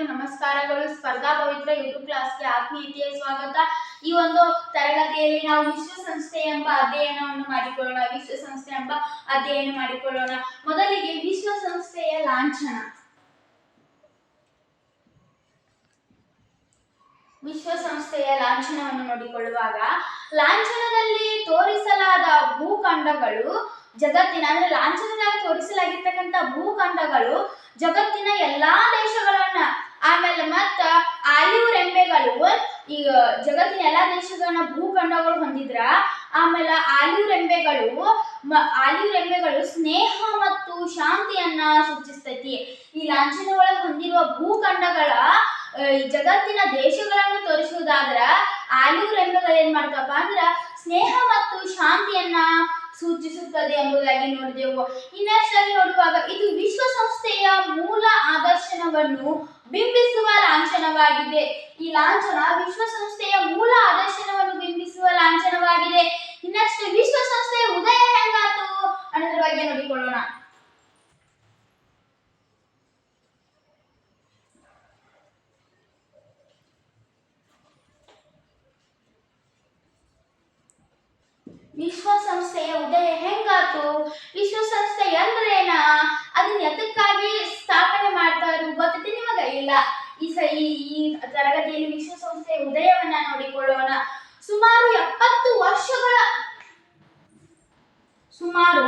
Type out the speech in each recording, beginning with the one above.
ಎಲ್ಲರಿಗೂ ನಮಸ್ಕಾರಗಳು. ಸ್ಪರ್ಧಾ ಪವಿತ್ರ ಯೂಟ್ಯೂಬ್ ಕ್ಲಾಸ್ಗೆ ಆತ್ಮೀಯತೆಯ ಸ್ವಾಗತ. ಈ ಒಂದು ತರಗತಿಯಲ್ಲಿ ನಾವು ವಿಶ್ವಸಂಸ್ಥೆ ಎಂಬ ಅಧ್ಯಯನವನ್ನು ಮಾಡಿಕೊಳ್ಳೋಣ. ವಿಶ್ವಸಂಸ್ಥೆ ಎಂಬ ಅಧ್ಯಯನ ಮಾಡಿಕೊಳ್ಳೋಣ. ಮೊದಲಿಗೆ ವಿಶ್ವಸಂಸ್ಥೆಯ ಲಾಂಛನ. ವಿಶ್ವಸಂಸ್ಥೆಯ ಲಾಂಛನವನ್ನು ನೋಡಿಕೊಳ್ಳುವಾಗ ಲಾಂಛನದಲ್ಲಿ ತೋರಿಸಲಾದ ಭೂಖಂಡಗಳು ಜಗತ್ತಿನ, ಅಂದ್ರೆ ಲಾಂಛನದಲ್ಲಿ ತೋರಿಸಲಾಗಿರ್ತಕ್ಕಂಥ ಭೂಖಂಡಗಳು ಜಗತ್ತಿನ ಎಲ್ಲಾ ದೇಶಗಳನ್ನ ಆಮೇಲೆ ಮತ್ತ ಆಲಿವ್ ರೆಂಬೆಗಳು ಈಗ ಜಗತ್ತಿನ ಎಲ್ಲಾ ದೇಶಗಳನ್ನ ಭೂಖಂಡಗಳು ಹೊಂದಿದ್ರ, ಆಮೇಲೆ ಆಲಿವ್ ರೆಂಬೆಗಳು ಆಲಿವ್ ರೆಂಬೆಗಳು ಸ್ನೇಹ ಮತ್ತು ಶಾಂತಿಯನ್ನ ಸೂಚಿಸ್ತೈತಿ. ಈ ಲಾಂಛನ ಒಳಗೆ ಹೊಂದಿರುವ ಭೂಖಂಡಗಳ ಜಗತ್ತಿನ ದೇಶಗಳನ್ನು ತೋರಿಸುವುದಾದ್ರ ಆಲಿವ್ ರೆಂಬೆಗಳು ಏನ್ ಮಾಡ್ತಪ್ಪ ಅಂದ್ರ ಸ್ನೇಹ ಮತ್ತು ಶಾಂತಿಯನ್ನ ಸೂಚಿಸುತ್ತದೆ ಎಂಬುದಾಗಿ ನೋಡಿದೆವು. ಇನ್ನಷ್ಟಾಗಿ ನೋಡುವಾಗ ಇದು ವಿಶ್ವಸಂಸ್ಥೆಯ ಮೂಲ ಆದರ್ಶನವನ್ನು ಬಿಂಬಿಸುವ ಲಾಂಛನವಾಗಿದೆ. ಈ ಲಾಂಛನ ವಿಶ್ವಸಂಸ್ಥೆಯ ಮೂಲ ಆದರ್ಶನವನ್ನು ಬಿಂಬಿಸುವ ಲಾಂಛನವಾಗಿದೆ. ಇನ್ನಷ್ಟು ವಿಶ್ವಸಂಸ್ಥೆಯ ಉದಯ ಹೆಂಗಾತು ಅನ್ನೋದ್ರ ಬಗ್ಗೆ ನೋಡಿಕೊಳ್ಳೋಣ. ವಿಶ್ವಸಂಸ್ಥೆಯ ಉದಯ ಹೆಂಗಾತು? ವಿಶ್ವಸಂಸ್ಥೆ ಅಂದ್ರೇನ? ಅದನ್ನ ಎದಕ್ಕಾಗಿ ಸ್ಥಾಪನೆ ಮಾಡ್ತಾರು ಗೊತ್ತೈತಿ ನಿಮಗ ಇಲ್ಲ ಈ ಸೈ ಈ ತರಗತಿಯಲ್ಲಿ ವಿಶ್ವಸಂಸ್ಥೆಯ ಉದಯವನ್ನ ನೋಡಿಕೊಳ್ಳೋಣ. ಸುಮಾರು ಎಪ್ಪತ್ತು ವರ್ಷಗಳ, ಸುಮಾರು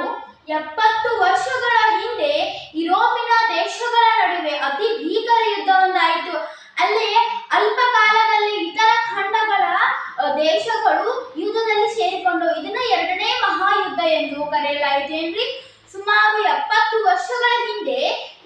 ಎಪ್ಪತ್ತು ವರ್ಷಗಳ ಹಿಂದೆ ಯುರೋಪಿನ ದೇಶಗಳ ನಡುವೆ ಅತಿ ಭೀಕರ ಯುದ್ಧವೊಂದಾಯಿತು ಅಲ್ಲಿ ಅಲ್ಪ ಕಾಲದಲ್ಲಿ ಇತರ ಖಂಡಗಳ ಅ, ದೇಶಗಳು ಯುದ್ಧದಲ್ಲಿ ಸೇರಿಕೊಂಡು ಇದನ್ನ ಎರಡನೇ ಮಹಾಯುದ್ಧ ಎಂದು ಕರೆಯಲಾಯಿತು ಏನ್ರಿ ಸುಮಾರು ಎಪ್ಪತ್ತು ವರ್ಷಗಳ ಹಿಂದೆ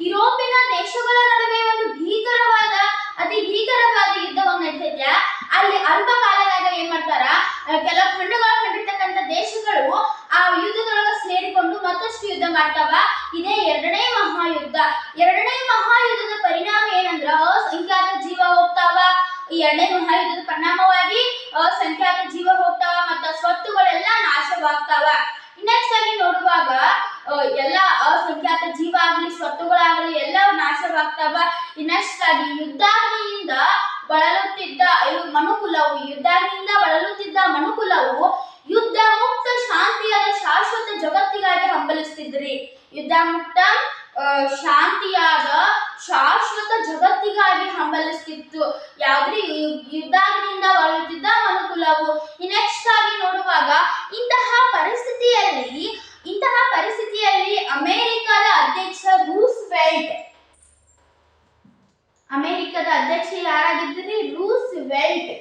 ಯುರೋಪಿನ ದೇಶಗಳ ನಡುವೆ ಒಂದು ಭೀಕರವಾದ ಅತಿ ಭೀಕರವಾದ ಯುದ್ಧವನ್ನು ನಡೀತೈತ್ಯಾ ಅಲ್ಲಿ ಅಲ್ಪ ಕಾಲದಾಗ ಏನ್ ಮಾಡ್ತಾರ ಅ, ಕೆಲ ಖಂಡಗಳ ಕಂಡಿರ್ತಕ್ಕಂಥ ದೇಶಗಳು ಆ ಯುದ್ಧದೊಳಗ ಸೇರಿಕೊಂಡು ಮತ್ತಷ್ಟು ಯುದ್ಧ ಮಾಡ್ತಾವ ಇದೇ ಎರಡನೇ ಮಹಾಯುದ್ಧ ಎರಡನೇ ಮಹಾಯುದ್ಧದ ಪರಿಣಾಮ ಏನಂದ್ರ ಅಸಂಖ್ಯಾತ ಜೀವ ಹೋಗ್ತಾವ ಈ ಎರಡನೇ ಮಹಾಯುದ್ಧದ ಪರಿಣಾಮವಾಗಿ ಅಸಂಖ್ಯಾತ ಜೀವ ಹೋಗ್ತಾವ ಮತ್ತ ಸ್ವತ್ತುಗಳೆಲ್ಲ ನಾಶವಾಗ್ತಾವ ನೆಕ್ಸ್ಟ್ ಆಗಿ ನೋಡುವಾಗ ಆ, ಎಲ್ಲ ಅಸಂಖ್ಯಾತ ಜೀವ ಆಗಲಿ ಸ್ವತ್ತುಗಳಾಗಲಿ ಎಲ್ಲ ನಾಶವಾಗ್ತಾವ ನೆಕ್ಸ್ಟ್ ಆಗಿ ಯುದ್ಧಾಗ್ನಿಯಿಂದ ಬಳಲುತ್ತಿದ್ದ ಇವು ಮನುಕುಲವು ಯುದ್ಧಾಗ್ನಿಯಿಂದ ಬಳಲುತ್ತಿದ್ದ ಮನುಕುಲವು ಯುದ್ಧ ಮುಕ್ತ ಶಾಂತಿಯಾದ ಶಾಶ್ವತ ಜಗತ್ತಿಗಾಗಿ ಹಂಬಲಿಸ್ತಿದ್ರಿ ಯುದ್ಧ ಮುಕ್ತ ಆ, ಶಾಂತಿಯಾದ ಶಾಶ್ವತ ಜಗತ್ತಿಗಾಗಿ ಹಂಬಲಿಸ್ತಿತ್ತು. ಯಾವ್ದ್ರಿ? ಯುದ್ಧದಿಂದ ಬಳಲುತ್ತಿದ್ದ ಮನುಕುಲವು. ನೆಕ್ಸ್ಟ್ ಆಗಿ ನೋಡುವಾಗ ಇಂತಹ ಪರಿಸ್ಥಿತಿಯಲ್ಲಿ ಇಂತಹ ಪರಿಸ್ಥಿತಿಯಲ್ಲಿ ಅಮೆರಿಕದ ಅಧ್ಯಕ್ಷ ರೂಸ್ ವೆಲ್ಟ್ ಅಮೆರಿಕದ ಅಧ್ಯಕ್ಷ ಯಾರಾಗಿದ್ರಿ? ರೂಸ್ ವೆಲ್ಟ್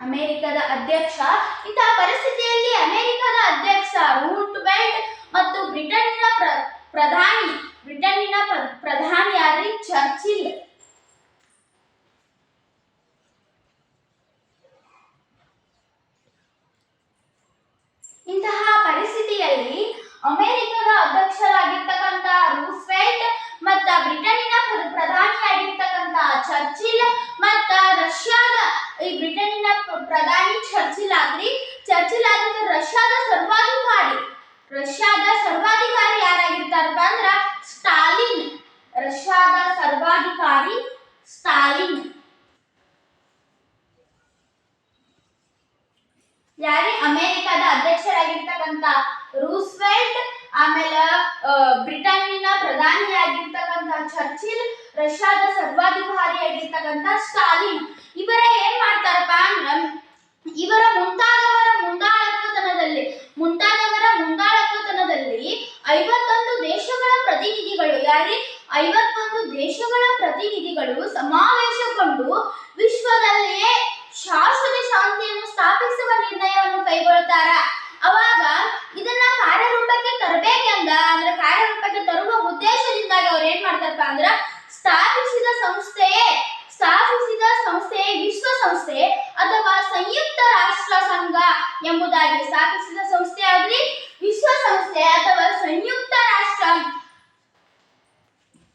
ಅಮೆರಿಕದ ಅಧ್ಯಕ್ಷ. ಇಂತಹ ಪರಿಸ್ಥಿತಿಯಲ್ಲಿ ಅಮೆರಿಕದ ಅಧ್ಯಕ್ಷ ರೂಟ್ ಬೆಲ್ಟ್ ಮತ್ತು ಬ್ರಿಟನ್ನಿನ ಪ್ರ- ಪ್ರಧಾನಿ ಬ್ರಿಟನ್ನಿನ ಪ್ರ- ಪ್ರಧಾನಿ ಯಾರಿ ಚರ್ಚಿಲ್. ಇಂತಹ ಪರಿಸ್ಥಿತಿಯಲ್ಲಿ ಅಮೆರಿಕದ ಅಧ್ಯಕ್ಷರಾಗಿರ್ತಕ್ಕಂಥ ರೂಸ್ವೆಲ್ಟ್ ಮತ್ತ ಬ್ರಿಟನ್ನಿನ ಪ್ರ- ಪ್ರಧಾನಿಯಾಗಿರ್ತಕ್ಕಂಥ ಚರ್ಚಿಲ್ ಮತ್ತ ರಷ್ಯಾದ ಈ ಬ್ರಿಟನ್ನಿನ ಪ್ರ- ಪ್ರಧಾನಿ ಚರ್ಚಿಲ್ ಆದ್ರಿ. ಚರ್ಚಿಲ್ ಆದಂತ ರಷ್ಯಾದ ಸರ್ವಾಧಿಕಾರಿ. ರಷ್ಯಾದ ಸರ್ವಾಧಿಕಾರಿ ಯಾರಾಗಿರ್ತಾರಪ್ಪ ಅಂದ್ರ ಸ್ಟಾಲಿನ್. ರಷ್ಯಾದ ಸರ್ವಾಧಿಕಾರಿ ಸ್ಟಾಲಿನ್. ಯಾರೇ ಅಮೆರಿಕದ ಅಧ್ಯಕ್ಷರಾಗಿರ್ತಕ್ಕಂಥ ರೂಸ್ವೆಲ್ಟ್ ಆಮೇಲೆ ಬ್ರಿಟನ್ನಿನ ಪ್ರಧಾನಿಯಾಗಿರ್ತಕ್ಕಂಥ ಚರ್ಚಿಲ್, ರಷ್ಯಾದ ಸರ್ವಾಧಿಕಾರಿಯಾಗಿರ್ತಕ್ಕಂಥ ಸ್ಟಾಲಿನ್, ಇವರ ಏನ್ ಮಾಡ್ತಾರಪ್ಪ ಅಂದ್ರೆ, ಇವರ ಮುಂತಾದವರ ಮುಂದಾಳತ್ವತನದಲ್ಲಿ ಮುಂತಾದವರ ಮುಂದಾಳತ್ವತನದಲ್ಲಿ ಐವತ್ತೊಂದು ದೇಶಗಳ ಪ್ರತಿನಿಧಿಗಳು ಯಾರಿ? ಐವತ್ತೊಂದು ದೇಶಗಳ ಪ್ರತಿನಿಧಿಗಳು ಸಮಾವೇಶಗೊಂಡು ವಿಶ್ವದಲ್ಲಿಯೇ ಶಾಶ್ವತ ಶಾಂತಿಯನ್ನು ಸ್ಥಾಪಿಸುವ ನಿರ್ಣಯವನ್ನು ಕೈಗೊಳ್ತಾರ. ಅವಾಗ ಇದನ್ನ ಕಾರ್ಯರೂಪಕ್ಕೆ ತರಬೇಕೆಂದ ಅಂದ್ರೆ ಕಾರ್ಯರೂಪಕ್ಕೆ ತರುವ ಉದ್ದೇಶದಿಂದಾಗಿ ಅವ್ರು ಏನ್ ಮಾಡ್ತಾರಪ್ಪ ಅಂದ್ರ ಸ್ಥಾಪಿಸಿದ ಸಂಸ್ಥೆಯೇ ಸ್ಥಾಪಿಸಿದ ಸಂಸ್ಥೆಯೇ ವಿಶ್ವಸಂಸ್ಥೆ ಅಥವಾ ಸಂಯುಕ್ತ ರಾಷ್ಟ್ರ ಸಂಘ ಎಂಬುದಾಗಿ ಸ್ಥಾಪಿಸಿದ ಸಂಸ್ಥೆ ವಿಶ್ವ ವಿಶ್ವಸಂಸ್ಥೆ ಅಥವಾ ಸಂಯುಕ್ತ ರಾಷ್ಟ್ರ.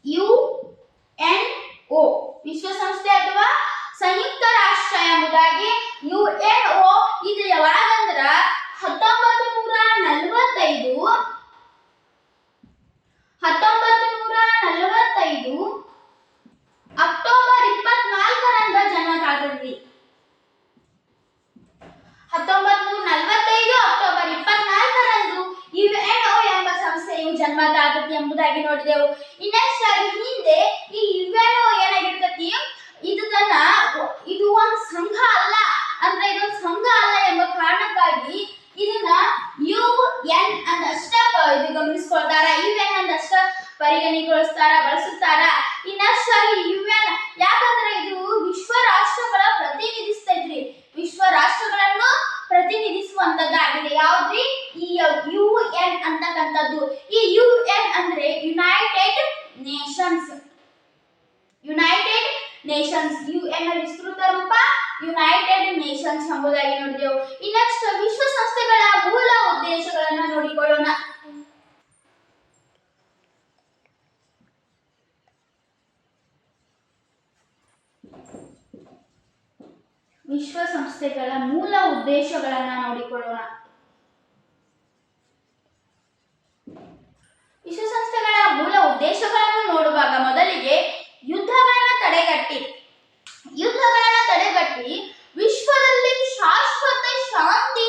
ಯು ಎನ್ ಒ, ವಿಶ್ವಸಂಸ್ಥೆ ಅಥವಾ ಸಂಯುಕ್ತ ರಾಷ್ಟ್ರ ಎಂಬುದಾಗಿ ಯು ಎನ್ ಒ, ಇದು ಯಾವಾಗಂದ್ರ ಹತ್ತೊಂಬತ್ತು ನೂರ ನಲವತ್ತೈದು ಹತ್ತೊಂಬತ್ತು ನೂರ ನಲವತ್ತೈದು ಅಕ್ಟೋಬರ್ ಇಪ್ಪತ್ನಾಲ್ಕರಂದ ಜನರಾಗಲಿ ಹತ್ತೊಂಬತ್ತು ನೂರ ನಲವತ್ತೈದು ಅಕ್ಟೋಬರ್ ಇಪ್ಪತ್ನಾಲ್ಕರಂದು ಎಂಬ ಸಂಸ್ಥೆಯು ಜನ್ಮ ಎಂಬುದಾಗಿ ನೋಡಿದೆವು. ಇನ್ನೆಷ್ಟಾಗಿ ಹಿಂದೆ ಈ ಯುಎನ್ಒ ಏನಾಗಿರ್ತತಿ ಇದು ಮೂಲ ಉದ್ದೇಶಗಳನ್ನು ನೋಡುವಾಗ ಮೊದಲಿಗೆ ಯುದ್ಧಗಳನ್ನ ತಡೆಗಟ್ಟಿ ಯುದ್ಧಗಳನ್ನ ತಡೆಗಟ್ಟಿ ವಿಶ್ವದಲ್ಲಿ ಶಾಶ್ವತ ಶಾಂತಿ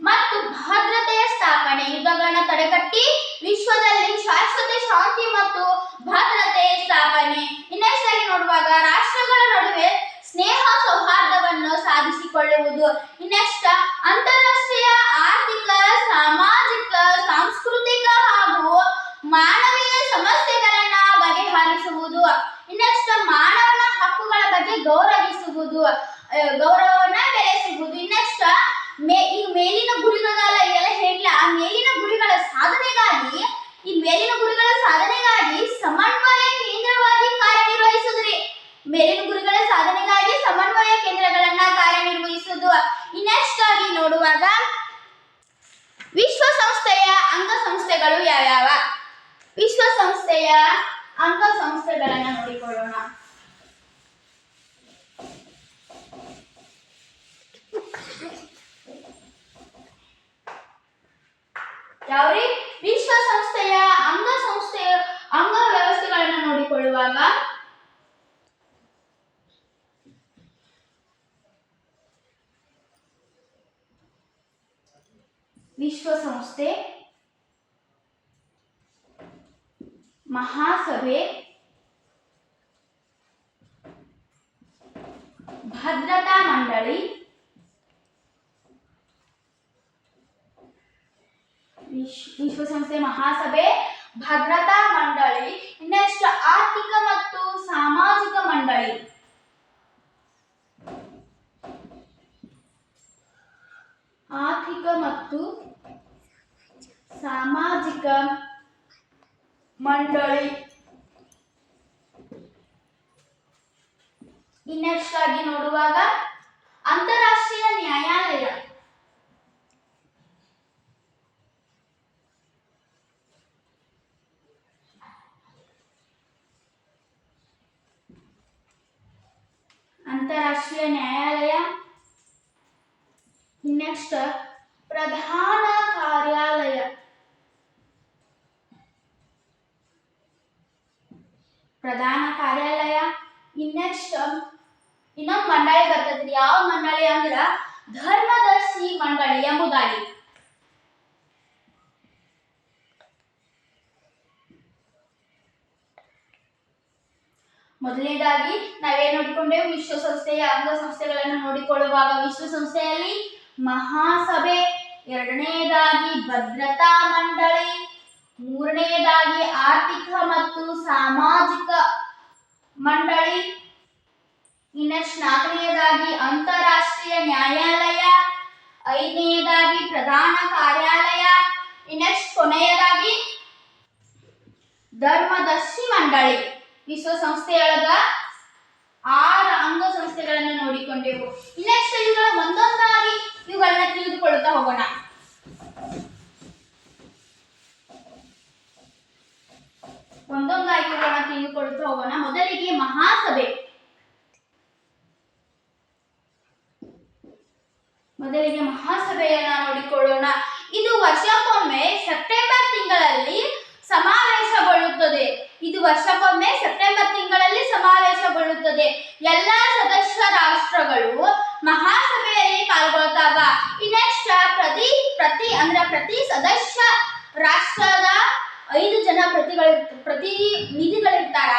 ಮತ್ತು ಭದ್ರತೆಯ ಸ್ಥಾಪನೆ ಯುದ್ಧಗಳನ್ನ ತಡೆಗಟ್ಟಿ ವಿಶ್ವದಲ್ಲಿ ಶಾಶ್ವತ ಶಾಂತಿ ಮತ್ತು ಭದ್ರತೆಯ ಸ್ಥಾಪನೆ ಇನ್ನೆಸ್ಟ್ ಆಗಿ ನೋಡುವಾಗ ರಾಷ್ಟ್ರಗಳ ನಡುವೆ ಸ್ನೇಹ ಸೌಹಾರ್ದವನ್ನು ಸಾಧಿಸಿಕೊಳ್ಳುವುದು ಇನ್ನೆಸ್ಟ್ ಅಂತಾರಾಷ್ಟ್ರೀಯ ಆರ್ಥಿಕ ಸಾಮಾಜಿಕ ಸಾಂಸ್ಕೃತಿಕ ಹಾಗೂ ಮಾನವೀಯ ಸಮಸ್ಯೆಗಳನ್ನ ಬಗೆಹರಿಸುವುದು ಇನ್ನೆಸ್ಟ್ ಮಾನವನ ಹಕ್ಕುಗಳ ಬಗ್ಗೆ ಗೌರವಿಸುವುದು ಆ, ಗೌರವವನ್ನ ಬೆಳೆಸುವುದು ಇನ್ನೆಸ್ಟ್ ಮೇ ಈ ಮೇಲಿನ ಗುರಿಗಳಲ್ಲ ಎಲ್ಲ ಹೇಳಿಲ್ಲ ಆ ಮೇಲಿನ ಗುರಿಗಳ ಸಾಧನೆಗಾಗಿ ಈ ಮೇಲಿನ ಗುರಿಗಳ ಸಾಧನೆಗಾಗಿ ಸಮನ್ವಯ ಕೇಂದ್ರವಾಗಿ ಕಾರ್ಯನಿರ್ವಹಿಸುದ್ರಿ ಮೇಲಿನ ಗುರಿಗಳ ಸಾಧನೆಗಾಗಿ ಸಮನ್ವಯ ಕೇಂದ್ರಗಳನ್ನ ಕಾರ್ಯನಿರ್ವಹಿಸುವುದು ಇನ್ನೆಸ್ಟ್ ಆಗಿ ನೋಡುವಾಗ ವಿಶ್ವಸಂಸ್ಥೆಯ ಅಂಗಸಂಸ್ಥೆಗಳು ಯಾವ್ಯಾವ? ವಿಶ್ವಸಂಸ್ಥೆಯ ಅಂಗಸಂಸ್ಥೆಗಳನ್ನ ನೋಡಿಕೊಳ್ಳೋಣ. ಯಾವ್ರಿ? ವಿಶ್ವಸಂಸ್ಥೆಯ ಅಂಗಸಂಸ್ಥೆಯ ಅಂಗ ವ್ಯವಸ್ಥೆಗಳನ್ನ ನೋಡಿಕೊಳ್ಳುವಾಗ? ವಿಶ್ವಸಂಸ್ಥೆ ಮಹಾಸಭೆ ಭದ್ರತಾ ಮಂಡಳಿ ವಿಶ್- ವಿಶ್ವಸಂಸ್ಥೆ ಮಹಾಸಭೆ ಭದ್ರತಾ ಮಂಡಳಿ ನೆಕ್ಸ್ಟ್ ಆರ್ಥಿಕ ಮತ್ತು ಸಾಮಾಜಿಕ ಮಂಡಳಿ ಆರ್ಥಿಕ ಮತ್ತು ಸಾಮಾಜಿಕ ಮಂಡಳಿ ಇನ್ನೆಸ್ಟ್ ಆಗಿ ನೋಡುವಾಗ ಅಂತಾರಾಷ್ಟ್ರೀಯ ನ್ಯಾಯಾಲಯ ಅಂತಾರಾಷ್ಟ್ರೀಯ ನ್ಯಾಯಾಲಯ ನೆಕ್ಸ್ಟ್ ಪ್ರಧಾನ ಕಾರ್ಯಾಲಯ ಪ್ರಧಾನ ಕಾರ್ಯಾಲಯ ಇನ್ನೆಕ್ಸ್ಟ್ ಇನ್ನೊಂದು ಮಂಡಳಿ ಬರ್ತದ್ರಿ ಯಾವ ಮಂಡಳಿ ಅಂದ್ರ ಧರ್ಮದರ್ಶಿ ಮಂಡಳಿ ಎಂಬುದಾಗಿ. ಮೊದಲನೇದಾಗಿ, ನಾವೇನ್ ನೋಡಿಕೊಂಡೇವು? ವಿಶ್ವಸಂಸ್ಥೆಯ ಅಂಗಸಂಸ್ಥೆಗಳನ್ನು ನೋಡಿಕೊಳ್ಳುವಾಗ ವಿಶ್ವಸಂಸ್ಥೆಯಲ್ಲಿ ಮಹಾಸಭೆ. ಎರಡನೇದಾಗಿ, ಭದ್ರತಾ ಮಂಡಳಿ. ಮೂರನೆಯದಾಗಿ ಆರ್ಥಿಕ ಮತ್ತು ಸಾಮಾಜಿಕ ಮಂಡಳಿ. ಇನ್ನೆಸ್ಟ್ ನಾಲ್ಕನೆಯದಾಗಿ ಅಂತಾರಾಷ್ಟ್ರೀಯ ನ್ಯಾಯಾಲಯ, ಐದನೆಯದಾಗಿ ಪ್ರಧಾನ ಕಾರ್ಯಾಲಯ ಇನ್ನೆಸ್ಟ್ ಕೊನೆಯದಾಗಿ ಧರ್ಮದರ್ಶಿ ಮಂಡಳಿ. ವಿಶ್ವಸಂಸ್ಥೆಯೊಳಗ ಆರು ಅಂಗಸಂಸ್ಥೆಗಳನ್ನು ನೋಡಿಕೊಂಡೆವು. ನೆಕ್ಸ್ಟ್ ಇವುಗಳ? ಒಂದೊಂದಾಗಿ ಇವುಗಳನ್ನ ತಿಳಿದುಕೊಳ್ಳುತ್ತಾ ಹೋಗೋಣ. ಒಂದೊಂದಾಗಿ ಇವುಗಳನ್ನ ತಿಳಿದುಕೊಳ್ಳುತ್ತಾ ಹೋಗೋಣ. ಮೊದಲಿಗೆ ಮಹಾಸಭೆ. ಮೊದಲಿಗೆ ಮಹಾಸಭೆಯನ್ನ ನೋಡಿಕೊಳ್ಳೋಣ. ಇದು ವರ್ಷಕ್ಕೊಮ್ಮೆ ಸೆಪ್ಟೆಂಬರ್ ತಿಂಗಳಲ್ಲಿ ಸಮಾವೇಶಗೊಳ್ಳುತ್ತದೆ. ಇದು ವರ್ಷಕ್ಕೊಮ್ಮೆ ಸೆಪ್ಟೆಂಬರ್ ತಿಂಗಳಲ್ಲಿ ಸಮಾವೇಶಗೊಳ್ಳುತ್ತದೆ. ಎಲ್ಲ ಸದಸ್ಯ ರಾಷ್ಟ್ರಗಳು ಮಹಾಸಭೆಯಲ್ಲಿ ಪಾಲ್ಗೊಳ್ತಾವ ನೆಕ್ಸ್ಟ್ ಪ್ರತಿ ಪ್ರತಿ, ಅಂದ್ರೆ ಪ್ರತಿ ಸದಸ್ಯ ರಾಷ್ಟ್ರದ ಐದು ಜನ ಪ್ರತಿಗಳ ನಿಧಿಗಳಿರ್ತಾರ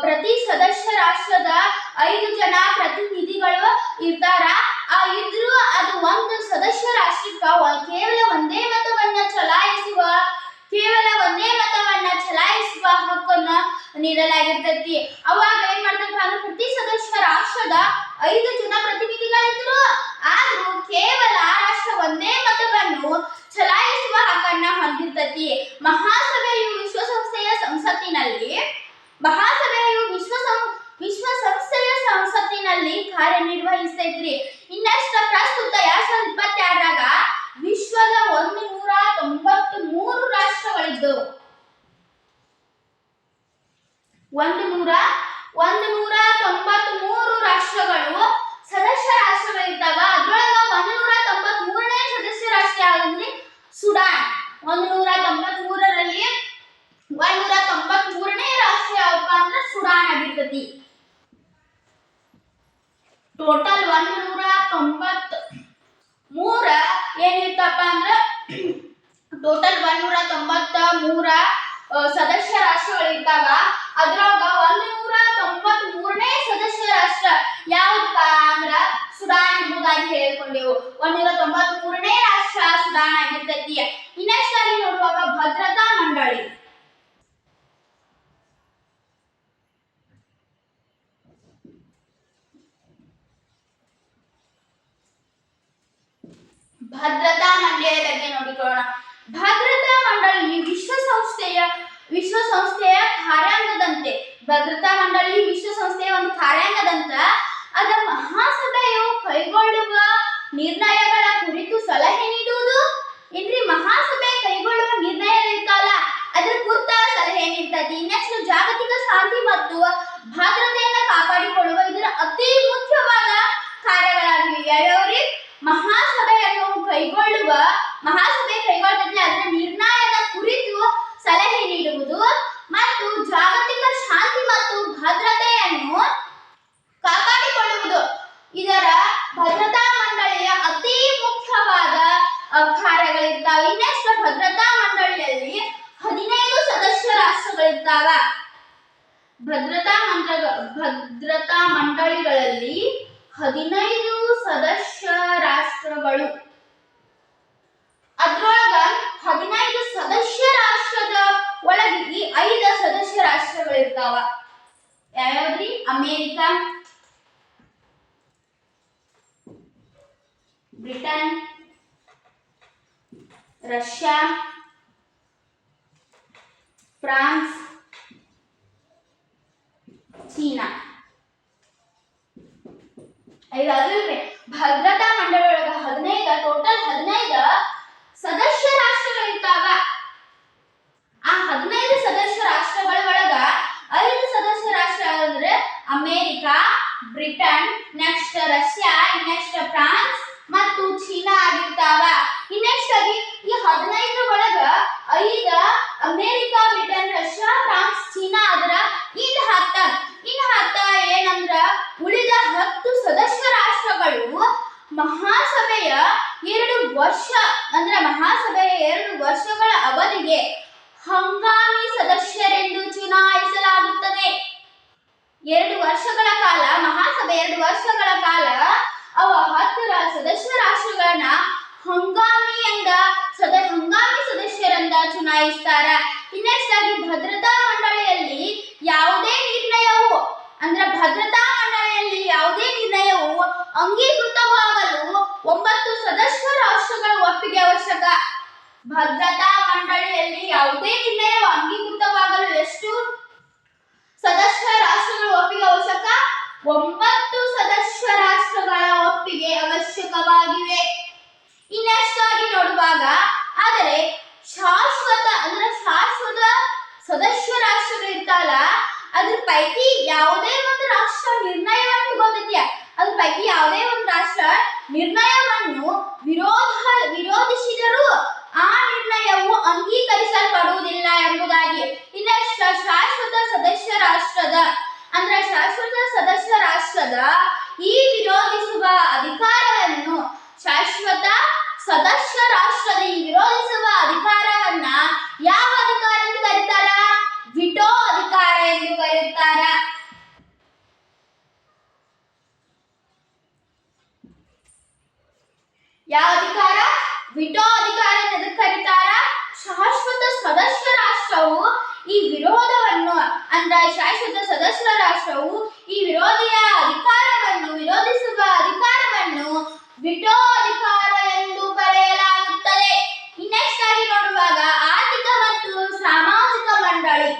ಪ್ರತಿ ಸದಸ್ಯ ರಾಷ್ಟ್ರದ ಐದು ಜನ ಪ್ರತಿನಿಧಿಗಳು ಇರ್ತಾರ. ಇದ್ರೂ ಅದು ಒಂದು ಸದಸ್ಯ ರಾಷ್ಟ್ರಕ್ಕ ಕೇವಲ ಒಂದೇ ಮತವನ್ನ ಚಲಾಯಿಸುವ, ಕೇವಲ ಒಂದೇ ಮತವನ್ನ ಚಲಾಯಿಸುವ ಹಕ್ಕನ್ನ ನೀಡಲಾಗಿರ್ತೈತಿ. ಅವಾಗ ಏನ್ ಮಾಡ್ತಪ್ಪ ಅಂದ್ರೆ ಪ್ರತಿ ಸದಸ್ಯ ರಾಷ್ಟ್ರದ ಐದು ಜನ ಪ್ರತಿನಿಧಿಗಳಿದ್ರು. ಆದ್ರೂ ಕೇವಲ ರಾಷ್ಟ್ರ ಒಂದೇ ಮತವನ್ನು ಚಲಾಯಿಸುವ ಹಕ್ಕನ್ನ ಹೊಂದಿರ್ತತಿ. ಮಹಾಸಭೆಯು ವಿಶ್ವಸಂಸ್ಥೆಯ ಸಂಸತ್ತಿನಲ್ಲಿ ವಿಶ್ವಸಂಸ್ಥೆಯ ಸಂಸತ್ತಿನಲ್ಲಿ ಕಾರ್ಯನಿರ್ವಹಿಸಿದ್ರಿ. ಇನ್ನಷ್ಟ ಪ್ರಸ್ತುತ ಎರಡ್ ಸಾವಿರದ ಇಪ್ಪತ್ತೆರಡರಾಗ ವಿಶ್ವದ ಒಂದು ನೂರ ತೊಂಬತ್ತು ಮೂರು ರಾಷ್ಟ್ರಗಳಿದ್ದವು ಒಂದು ನೂರ ಒಂದು ನೂರ ತೊಂಬತ್ತು ಮೂರು ರಾಷ್ಟ್ರಗಳು ಸದಸ್ಯ ರಾಷ್ಟ್ರಗಳಿದ್ದಾವ. ಅದ್ರೊಳಗ ಒಂದು ನೂರ ತೊಂಬತ್ ಮೂರನೇ ಸದಸ್ಯ ರಾಷ್ಟ್ರ ಯಾವ್ದಂದ್ರೆ? ಸುಡಾನ್. ಒಂದು ನೂರ ತೊಂಬತ್ ಮೂರರಲ್ಲಿ ಒಂದೂರ ತೊಂಬತ್ ಮೂರನೇ ರಾಷ್ಟ್ರ ಯಾವಪ್ಪ ಅಂದ್ರೆ ಸುಡಾನ್ ಆಗಿರ್ತತಿ. ಟೋಟಲ್ ಒಂದು ನೂರ ತೊಂಬತ್ ಮೂರ ಏನಿರ್ತಪ್ಪ ಅಂದ್ರೆ ಟೋಟಲ್ ನೂರ ತೊಂಬತ್ತ ಮೂರ ಸದಸ್ಯ ರಾಷ್ಟ್ರಗಳಿರ್ತಾವ. ಅದ್ರೊಳಗ ಒಂದು ನೂರ ತೊಂಬತ್ ಮೂರನೇ ಸದಸ್ಯ ರಾಷ್ಟ್ರ ಯಾವ್ದಪ್ಪ ಅಂದ್ರ, ಸುಡಾನ್ ಎಂಬುದಾಗಿ ಹೇಳ್ಕೊಂಡೆವು. ನೂರ ತೊಂಬತ್ ಮೂರನೇ ರಾಷ್ಟ್ರ ಸುಡಾನ್ ಆಗಿರ್ತೈತಿ ಇನ್ನಷ್ಟಾಗಿ ನೋಡುವಾಗ ಭದ್ರತಾ ಮಂಡಳಿ ಭದ್ರತಾ ಮಂಡಳಿಯ ಬಗ್ಗೆ ನೋಡಿಕೊಳ್ಳೋಣ ಭದ್ರತಾ ಮಂಡಳಿ ವಿಶ್ವಸಂಸ್ಥೆಯ ವಿಶ್ವಸಂಸ್ಥೆಯ ಕಾರ್ಯಾಂಗದಂತೆ ಭದ್ರತಾ ಮಂಡಳಿ ವಿಶ್ವಸಂಸ್ಥೆಯ ಒಂದು ಕಾರ್ಯಾಂಗದಂತ ಅದ ಮಹಾಸಭೆಯು ಕೈಗೊಳ್ಳುವ ನಿರ್ಣಯಗಳ ಕುರಿತು ಸಲಹೆ ನೀಡುವುದು ಏನ್ರಿ ಮಹಾಸಭೆ ಕೈಗೊಳ್ಳುವ ನಿರ್ಣಯ ಇರ್ತಲ್ಲ ಅದ್ರ ಕುರಿತ ಸಲಹೆ ನೀಡ್ತದೆ ನೆಕ್ಸ್ಟ್ ಜಾಗತಿಕ ಶಾಂತಿ ಮತ್ತು ಭದ್ರತೆಯನ್ನ ಕಾಪಾಡಿಕೊಳ್ಳುವ ಇದರ ಅತಿ ಮುಖ್ಯವಾದ ಕಾರ್ಯಗಳಾಗಿವೆ ಯಾವ್ಯಾವ್ರಿ ಮಹಾಸಭೆಯನ್ನು ಕೈಗೊಳ್ಳುವ ಮಹಾಸಭೆ ಕೈಗೊಳ್ಳುತ್ತದೆ ಅದರ ನಿರ್ಣಯದ ಕುರಿತು ಸಲಹೆ ನೀಡುವುದು ಮತ್ತು ಜಾಗತಿಕ ಶಾಂತಿ ಮತ್ತು ಭದ್ರತೆಯನ್ನು ಕಾಪಾಡಿಕೊಳ್ಳುವುದು ಇದರ ಭದ್ರತಾ ಮಂಡಳಿಯ ಅತಿ ಮುಖ್ಯವಾದ ಅ, ಕಾರ್ಯಗಳಿರ್ತಾವೆ ಇನ್ನೆಷ್ಟು ಭದ್ರತಾ ಮಂಡಳಿಯಲ್ಲಿ ಹದಿನೈದು ಸದಸ್ಯ ರಾಷ್ಟ್ರಗಳಿರ್ತಾವ ಭದ್ರತಾ ಮಂಡಳ ಭದ್ರತಾ ಮಂಡಳಿಗಳಲ್ಲಿ ಹದಿನೈದು ಸದಸ್ಯ ರಾಷ್ಟ್ರಗಳು. ಅದ್ರೊಳಗ ಹದಿನೈದು ಸದಸ್ಯ ರಾಷ್ಟ್ರದ ಒಳಗೆ ಈ ಐದು ಸದಸ್ಯ ರಾಷ್ಟ್ರಗಳಿರ್ತಾವ. ಯಾವ್ಯಾವ್ರಿ America, Britain, Russia, France China. ಇದಾದ್ಮೇಲೆ ಭದ್ರತಾ ಒಳಗ ಹದಿನೈದು ಟೋಟಲ್ ಹದಿನೈದು ಸದಸ್ಯ ರಾಷ್ಟ್ರಗಳಿರ್ತಾವ. ಆ ಹದಿನೈದು ಸದಸ್ಯ ರಾಷ್ಟ್ರಗಳ ಒಳಗ ಐದು ಸದಸ್ಯ ರಾಷ್ಟ್ರ ಅಂದ್ರೆ America, Britain, next Russia next France ಮತ್ತು ಚೀನಾ ಆಗಿರ್ತಾವ. ನೆಕ್ಸ್ಟ್ ಆಗಿ ಈ ಹದಿನೈದು ಒಳಗ ಐದ America, Britain, Russia, France, China ಅದರ ಇನ್ ಹತ್ತ ಏನಂದ್ರ ಉಳಿದ ಹತ್ತು ಸದಸ್ಯ ರಾಷ್ಟ್ರಗಳು ಮಹಾಸಭೆಯ ಎರಡು ವರ್ಷ, ಅಂದ್ರೆ ಮಹಾಸಭೆಯ ಎರಡು ವರ್ಷಗಳ ಅವಧಿಗೆ ಹಂಗಾಮಿ ಸದಸ್ಯರೆಂದು ಚುನಾಯಿಸಲಾಗುತ್ತದೆ. ಎರಡು ವರ್ಷಗಳ ಕಾಲ, ಮಹಾಸಭೆ ಎರಡು ವರ್ಷಗಳ ಕಾಲ, ಅವ ಹತ್ತು ಸದಸ್ಯ ರಾಷ್ಟ್ರಗಳನ್ನ ಹಂಗಾಮಿ ಎಂದ ಸದ, ಹಂಗಾಮಿ ಸದಸ್ಯರಂದ ಚುನಾಯಿಸ್ತಾರ. ಇನ್ನೆಷ್ಟಾಗಿ ಭದ್ರತಾ ಮಂಡಳಿಯಲ್ಲಿ ಯಾವುದೇ ನಿರ್ಣಯವು ಅಂದ್ರೆ ಭದ್ರತಾ ಮಂಡಳಿಯಲ್ಲಿ ಯಾವುದೇ ನಿರ್ಣಯವು ಅಂಗೀಕೃತವಾಗಲು ಒಂಬತ್ತು ಸದಸ್ಯ ರಾಷ್ಟ್ರಗಳ ಒಪ್ಪಿಗೆ ಅವಶ್ಯಕ. ಭದ್ರತಾ ಮಂಡಳಿಯಲ್ಲಿ ಯಾವುದೇ ನಿರ್ಣಯವು ಅಂಗೀಕೃತವಾಗಲು ಎಷ್ಟು ಸದಸ್ಯ ರಾಷ್ಟ್ರಗಳ ಒಪ್ಪಿಗೆ ಅವಶ್ಯಕ? ಒಂಬತ್ತು ಸದಸ್ಯ ರಾಷ್ಟ್ರಗಳ ಒಪ್ಪಿಗೆ ಅವಶ್ಯಕವಾಗಿವೆ. ಇನ್ನಷ್ಟಾಗಿ ನೋಡುವಾಗ, ಆದರೆ ಶಾಶ್ವತ ಅಂದ್ರೆ ಶಾಶ್ವತ ಸದಸ್ಯ ರಾಷ್ಟ್ರಗಳು ಇರ್ತಾವಲ್ಲ ಅದ್ರ ಪೈಕಿ ಯಾವುದೇ ಒಂದು ರಾಷ್ಟ್ರ ನಿರ್ಣಯವನ್ನು ಗೊತ್ತೈತಿ ಅದ್ರ ಪೈಕಿ ಯಾವುದೇ ಒಂದು ರಾಷ್ಟ್ರ ನಿರ್ಣಯವನ್ನು ವಿರೋಧ, ವಿರೋಧಿಸಿದರೂ ಆ ನಿರ್ಣಯವು ಅಂಗೀಕರಿಸಲ್ಪಡುವುದಿಲ್ಲ ಎಂಬುದಾಗಿ. ಇನ್ನಷ್ಟ ಶಾಶ್ವತ ಸದಸ್ಯ ರಾಷ್ಟ್ರದ, ಅಂದ್ರೆ ಶಾಶ್ವತ ಸದಸ್ಯ ರಾಷ್ಟ್ರದ ಈ ವಿರೋಧಿಸುವ ಅಧಿಕಾರವನ್ನು ಶಾಶ್ವತ ಸದಸ್ಯ ರಾಷ್ಟ್ರದ ಈ ವಿರೋಧಿಸುವ ಅಧಿಕಾರ ಅಂತ ಕರೀತಾರ ಯಾವ ಅಧಿಕಾರ ವಿಟೋ ಅಧಿಕಾರ ಕರೀತಾರ ಶಾಶ್ವತ ಸದಸ್ಯ ರಾಷ್ಟ್ರವು ಈ ವಿರೋಧವನ್ನು, ಅಂದ್ರ ಶಾಶ್ವತ ಸದಸ್ಯ ರಾಷ್ಟ್ರವು ಈ ವಿರೋಧಿಯ ಅಧಿಕಾರವನ್ನು, ವಿರೋಧಿಸುವ ಅಧಿಕಾರವನ್ನು ವಿಟೋ ಅಧಿಕಾರ ಎಂದು ಕರೆಯಲಾಗುತ್ತದೆ. ನೆಕ್ಸ್ಟ್ ಆಗಿ ನೋಡುವಾಗ ಆರ್ಥಿಕ ಮತ್ತು ಸಾಮಾಜಿಕ ಮಂಡಳಿ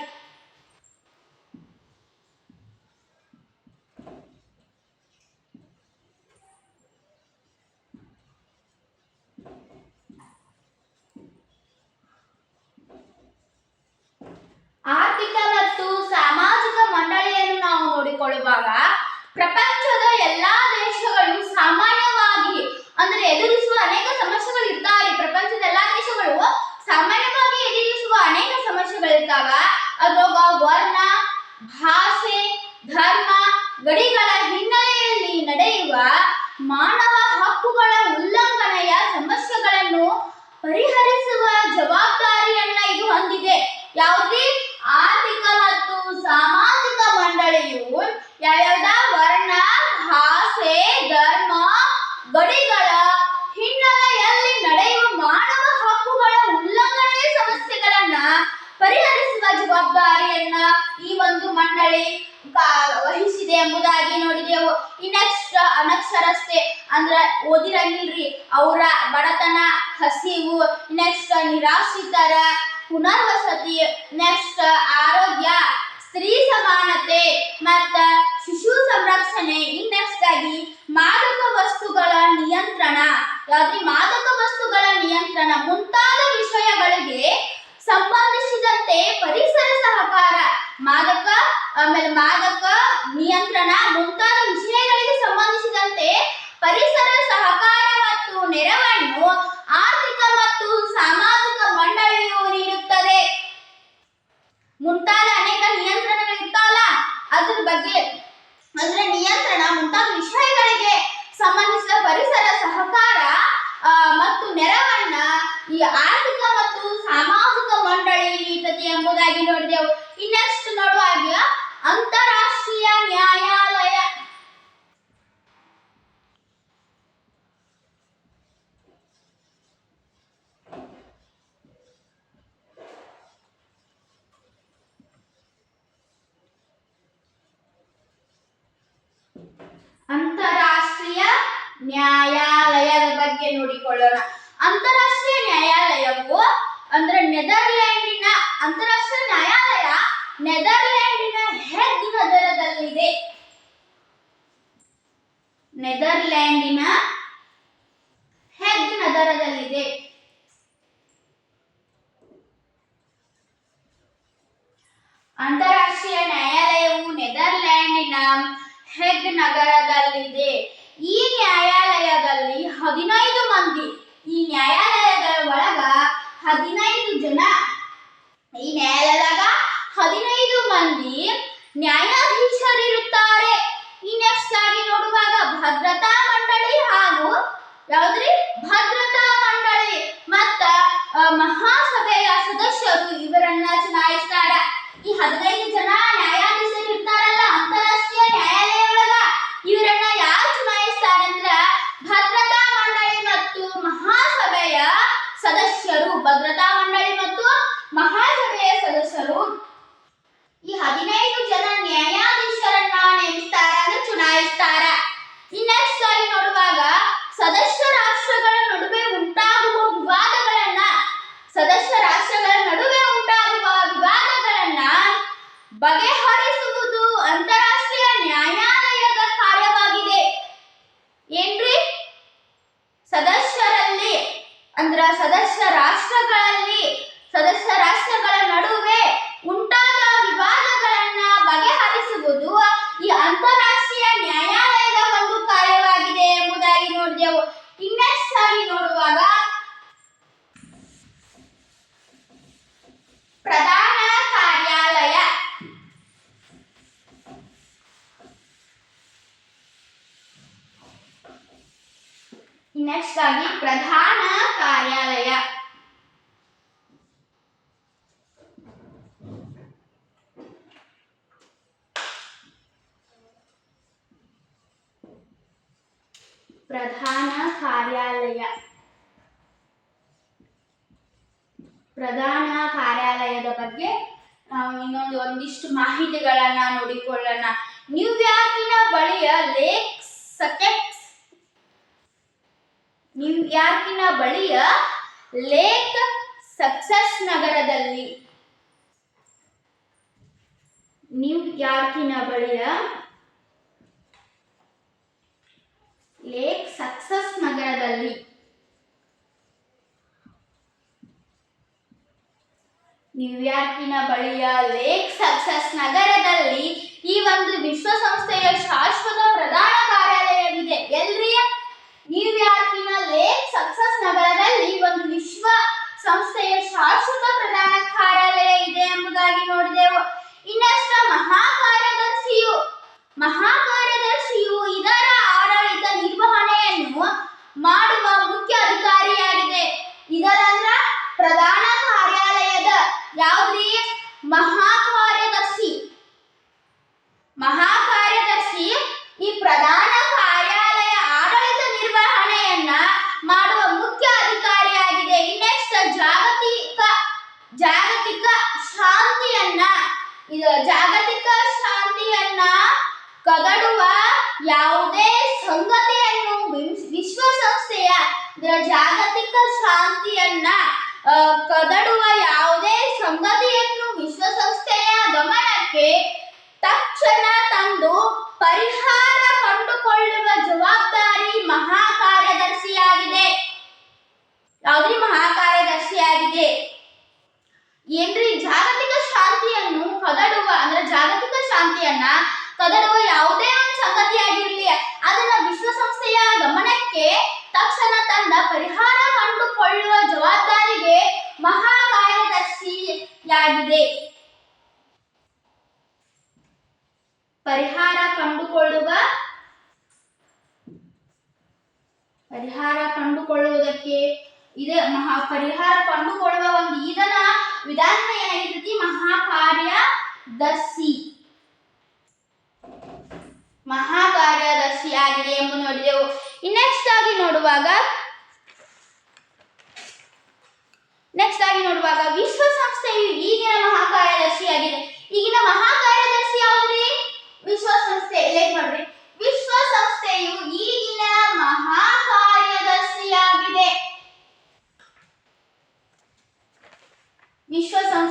ಆರ್ಥಿಕ ಮತ್ತು ಸಾಮಾಜಿಕ ಮಂಡಳಿಯನ್ನು ನಾವು ನೋಡಿಕೊಳ್ಳುವಾಗ ಪ್ರಪಂಚದ ಎಲ್ಲಾ ದೇಶಗಳು ಸಾಮಾನ್ಯವಾಗಿ ಅಂದ್ರೆ ಎದುರಿಸುವ ಅನೇಕ ಸಮಸ್ಯೆಗಳು ಇರ್ತಾವೆ ಪ್ರಪಂಚದ ಎಲ್ಲಾ ದೇಶಗಳು ಸಾಮಾನ್ಯವಾಗಿ ಎದುರಿಸುವ ಅನೇಕ ಸಮಸ್ಯೆಗಳಿರ್ತಾವ ಅದ್ರೊಳಗ ವರ್ಣ ಭಾಷೆ ಧರ್ಮ ಗಡಿಗಳ ಹಿನ್ನೆಲೆಯಲ್ಲಿ ನಡೆಯುವ ಮಾನವ ಹಕ್ಕುಗಳ ಉಲ್ಲಂಘನೆಯ ಸಮಸ್ಯೆಗಳನ್ನು ಪರಿಹರಿಸುವ ಜವಾಬ್ದಾರಿಯನ್ನ ಇದು ಹೊಂದಿದೆ ಯಾವುದೇ ಆರ್ಥಿಕ ಮತ್ತು ಸಾಮಾಜಿಕ ಮಂಡಳಿಯು ಯಾವ್ಯಾವ್ದ ವರ್ಣ ಭಾಷೆ ಧರ್ಮ ಗಡಿಗಳ ಹಿನ್ನೆಲೆಯಲ್ಲಿ ನಡೆಯುವ ಮಾನವ ಹಕ್ಕುಗಳ ಉಲ್ಲಂಘನೆಯ ಸಮಸ್ಯೆಗಳನ್ನ ಪರಿಹರಿಸುವ ಜವಾಬ್ದಾರಿಯನ್ನ ಈ ಒಂದು ಮಂಡಳಿ ಕಾ- ವಹಿಸಿದೆ ಎಂಬುದಾಗಿ ನೋಡಿದೆವು ಈ ನೆಕ್ಸ್ಟ್ ಅನಕ್ಷರಸ್ತೆ ಅಂದ್ರ ಓದಿರಂಗಿಲ್ರಿ ಅವರ ಬಡತನ, ಹಸಿವು ನೆಕ್ಸ್ಟ್ ನಿರಾಶ್ರಿತರ ಪುನರ್ವಸತಿ ನೆಕ್ಸ್ಟ್ ಆರೋಗ್ಯ, ಸ್ತ್ರೀ ಸಮಾನತೆ ಮತ್ತ ಶಿಶು ಸಂರಕ್ಷಣೆ. ಇನ್ ನೆಕ್ಸ್ಟ್ ಆಗಿ ಮಾದಕ ವಸ್ತುಗಳ ನಿಯಂತ್ರಣ. ಯಾವ್ದ್ರಿ? ಮಾದಕ ವಸ್ತುಗಳ ನಿಯಂತ್ರಣ. ಮುಂತಾದ ವಿಷಯಗಳಿಗೆ ಸಂಬಂಧಿಸಿದಂತೆ ಪರಿಸರ ಸಹಕಾರ, ಮಾದಕ, ಆಮೇಲೆ ಮಾದಕ ನಿಯಂತ್ರಣ ಮುಂತಾದ ವಿಷಯಗಳಿಗೆ ಸಂಬಂಧಿಸಿದಂತೆ ಪರಿಸರ ಸಹಕಾರ ಮತ್ತು ನೆರವನ್ನು ಆರ್ಥಿಕ ಮತ್ತು ಸಾಮಾಜಿಕ ಮಂಡಳಿಯು ನೀಡುತ್ತದೆ. ಮುಂತಾದ ಅನೇಕ ನಿಯಂತ್ರಣಗಳು ಇರ್ತಾವಲ್ಲ ಅದ್ರ ಬಗ್ಗೆ, ಅದರ ನಿಯಂತ್ರಣ ಮುಂತಾದ ವಿಷಯಗಳಿಗೆ ಸಂಬಂಧಿಸಿದ ಪರಿಸರ ಸಹಕಾರ ಮತ್ತು ನೆರವನ್ನ ಈ ಆರ್ಥಿಕ ಮತ್ತು ಸಾಮಾಜಿಕ ಮಂಡಳಿ ನೀಡುತ್ತದೆ ಎಂಬುದಾಗಿ ನೋಡಿದೆವು. ಇನ್ನಷ್ಟು ನೋಡುವಾಗ ಅಂತಾರಾಷ್ಟ್ರೀಯ ನ್ಯಾಯಾಲಯ ಅಂತಾರಾಷ್ಟ್ರೀಯ ನ್ಯಾಯಾಲಯದ ಬಗ್ಗೆ ನೋಡಿಕೊಳ್ಳೋಣ ಅಂತಾರಾಷ್ಟ್ರೀಯ ನ್ಯಾಯಾಲಯವು ಅಂದ್ರೆ ನೆದರ್ಲ್ಯಾಂಡಿನ ಅಂತಾರಾಷ್ಟ್ರೀಯ ನ್ಯಾಯಾಲಯ ನೆದರ್ಲ್ಯಾಂಡಿನ ಹೆಗ್ ನಗರದಲ್ಲಿದೆ ನೆದರ್ಲ್ಯಾಂಡಿನ ಹೆಗ್ ನಗರದಲ್ಲಿದೆ ಅಂತಾರಾಷ್ಟ್ರೀಯ ನ್ಯಾಯಾಲಯವು ನೆದರ್ಲ್ಯಾಂಡಿನ ಹೆಗ್ ನಗರದಲ್ಲಿದೆ ಈ ನ್ಯಾಯಾಲಯದಲ್ಲಿ ಹದಿನೈದು ಮಂದಿ ಈ ನ್ಯಾಯಾಲಯದ ಒಳಗ ಹದಿನೈದು ಜನ. ಈ ನ್ಯಾಯಾಲಯದಾಗ ಹದಿನೈದು ಮಂದಿ ನ್ಯಾಯಾಧೀಶರಿರುತ್ತಾರೆ. ಈ ನೆಕ್ಸ್ಟ್ ಆಗಿ ನೋಡುವಾಗ ಭದ್ರತಾ ಮಂಡಳಿ ಹಾಗೂ ಯಾವ್ದ್ರಿ? ಭದ್ರತಾ ಮಂಡಳಿ ಮತ್ತ ಮಹಾಸಭೆಯ ಸದಸ್ಯರು ಇವರನ್ನ ಚುನಾಯಿಸ್ತಾರ. ಈ ಹದಿನೈದು ಜನ ನ್ಯಾಯಾಧೀಶರು ಇರ್ತಾರಲ್ಲ ಅಂತಾರಾಷ್ಟ್ರೀಯ ನ್ಯಾಯಾಲಯ ಒಳಗ ಇವರನ್ನ ಯಾರು ಚುನಾಯಿಸ್ತಾರೆ ಅಂದ್ರ ಭದ್ರತಾ ಮಂಡಳಿ ಮತ್ತು ಮಹಾಸಭೆಯ ಸದಸ್ಯರು ಭದ್ರತಾ ಮಂಡಳಿ ಮತ್ತು ಮಹಾಸಭೆಯ ಸದಸ್ಯರು ಈ ಹದಿನೈದು ಜನ ನ್ಯಾಯಾಧೀಶರನ್ನ ನೇಮಿಸ್ತಾರ ಅಂದ್ರೆ ಚುನಾಯಿಸ್ತಾರ ಈ ನೆಕ್ಸ್ಟ್ ಆಗಿ ನೋಡುವಾಗ ಸದಸ್ಯ ರಾಷ್ಟ್ರಗಳ ನಡುವೆ ಉಂಟಾಗುವ ವಿವಾದಗಳನ್ನ ಸದಸ್ಯ ರಾಷ್ಟ್ರಗಳ ನಡುವೆ ಉಂಟಾಗುವ ವಿವಾದಗಳನ್ನ ಬಗೆಹರಿಸುವುದು ಅಂತಾರಾಷ್ಟ್ರೀಯ ನ್ಯಾಯಾಲಯದ ಕಾರ್ಯವಾಗಿದೆ ಏನ್ರಿ ಸದಸ್ಯರಲ್ಲಿ ಅಂದ್ರ ಸದಸ್ಯ ರಾಷ್ಟ್ರಗಳಲ್ಲಿ ಸದಸ್ಯ ರಾಷ್ಟ್ರಗಳ ನಡುವೆ ಉಂಟಾದ ವಿವಾದಗಳನ್ನ ಬಗೆಹರಿಸುವುದು ಈ ಅಂತಾರಾಷ್ಟ್ರೀಯ ನ್ಯಾಯಾಲಯದ ಒಂದು ಕಾರ್ಯವಾಗಿದೆ ಎಂಬುದಾಗಿ ನೋಡಿದೆವು ಇನ್ನೆಸ್ಟ್ ಆಗಿ ನೋಡುವಾಗ ಪ್ರಧಾನ ಕಾರ್ಯಾಲಯ ನೆಕ್ಸ್ಟ್ ಆಗಿ ಪ್ರಧಾನ ಕಾರ್ಯಾಲಯ ಪ್ರಧಾನ ಕಾರ್ಯಾಲಯ ಪ್ರಧಾನ ಕಾರ್ಯಾಲಯದ ಬಗ್ಗೆ ನಾವು ಇನ್ನೊಂದು ಒಂದಿಷ್ಟು ಮಾಹಿತಿಗಳನ್ನ ನೋಡಿಕೊಳ್ಳೋಣ. ನ್ಯೂಯಾರ್ಕಿನ ಬಳಿಯ ಲೇಕ್ ಸಕೆಟ್ಸ್ ನ್ಯೂಯಾರ್ಕಿನ ಬಳಿಯ ಲೇಕ್ ಸಕ್ಸಸ್ ನಗರದಲ್ಲಿ? ನ್ಯೂಯಾರ್ಕಿನ ಬಳಿಯ ಲೇಕ್ ಸಕ್ಸಸ್ ನಗರದಲ್ಲಿ? ನ್ಯೂಯಾರ್ಕಿನ ಬಳಿಯ ಲೇಕ್ ಸಕ್ಸಸ್ ನಗರದಲ್ಲಿ ಈ ಒಂದು ವಿಶ್ವಸಂಸ್ಥೆಯ ಶಾಶ್ವತ ಪ್ರಧಾನ ಕಾರ್ಯಾಲಯವಿದೆ. ಎಲ್ರಿ ನ್ಯೂಯಾರ್ಕಿನ ಲೇಕ್ ಸಕ್ಸಸ್ ನಗರದಲ್ಲಿ ಒಂದು ವಿಶ್ವ ಸಂಸ್ಥೆಯ ಶಾಶ್ವತ ಪ್ರಧಾನ ಕಾರ್ಯಾಲಯ ಇದೆ ಎಂಬುದಾಗಿ ನೋಡಿದೆವು. ಇನ್ನಷ್ಟ ಮಹಾ ಕಾರ್ಯದರ್ಶಿಯು ಮಹಾ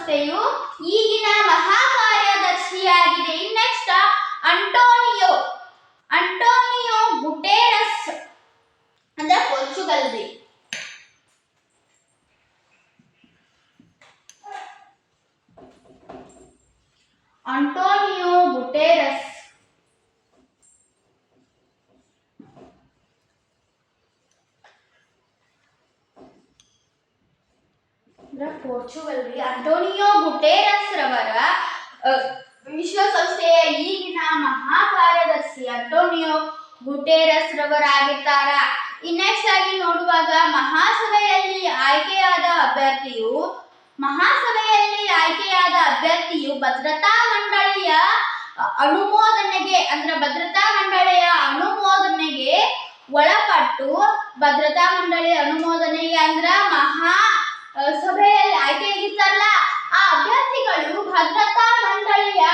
ವಿಶ್ವಸಂಸ್ಥೆಯು ಈಗಿನ ಮಹಾ ಕಾರ್ಯದರ್ಶಿಯಾಗಿದೆ ನೆಕ್ಸ್ಟ್ ಅಂಟೋನಿಯೋ. ಅಂಟೋನಿಯೋ ಗುಟೇರಸ್ ಅಂದ್ರೆ ಪೋರ್ಚುಗಲ್ ಅಂಟೋನಿಯೋ ಗುಟೇರಸ್ ಅಂದ್ರೆ ಪೋರ್ಚುಗಲ್ ರೀ ಅಂಟೋನಿಯೋ ಗುಟೇರಸ್ ರವರ ವಿಶ್ವಸಂಸ್ಥೆಯ ಈಗಿನ ಮಹಾ ಕಾರ್ಯದರ್ಶಿ ಅಂಟೋನಿಯೋ ಗುಟೇರಸ್ ರವರಾಗಿದ್ದಾರ ಇನ್ನೆಕ್ಸ್ಟ್ ಆಗಿ ನೋಡುವಾಗ ಮಹಾಸಭೆಯಲ್ಲಿ ಆಯ್ಕೆಯಾದ ಅಭ್ಯರ್ಥಿಯು, ಮಹಾಸಭೆಯಲ್ಲಿ ಆಯ್ಕೆಯಾದ ಅಭ್ಯರ್ಥಿಯು ಭದ್ರತಾ ಮಂಡಳಿಯ ಅನುಮೋದನೆಗೆ, ಅಂದ್ರೆ ಭದ್ರತಾ ಮಂಡಳಿಯ ಅನುಮೋದನೆಗೆ ಒಳಪಟ್ಟು ಭದ್ರತಾ ಮಂಡಳಿಯ ಅನುಮೋದನೆಗೆ ಅಂದ್ರ ಮಹಾ ಸಭೆಯಲ್ಲಿ ಆಯ್ಕೆಯಾಗಿದ್ದಾರಲ್ಲ ಆ ಅಭ್ಯರ್ಥಿಗಳು ಭದ್ರತಾ ಮಂಡಳಿಯ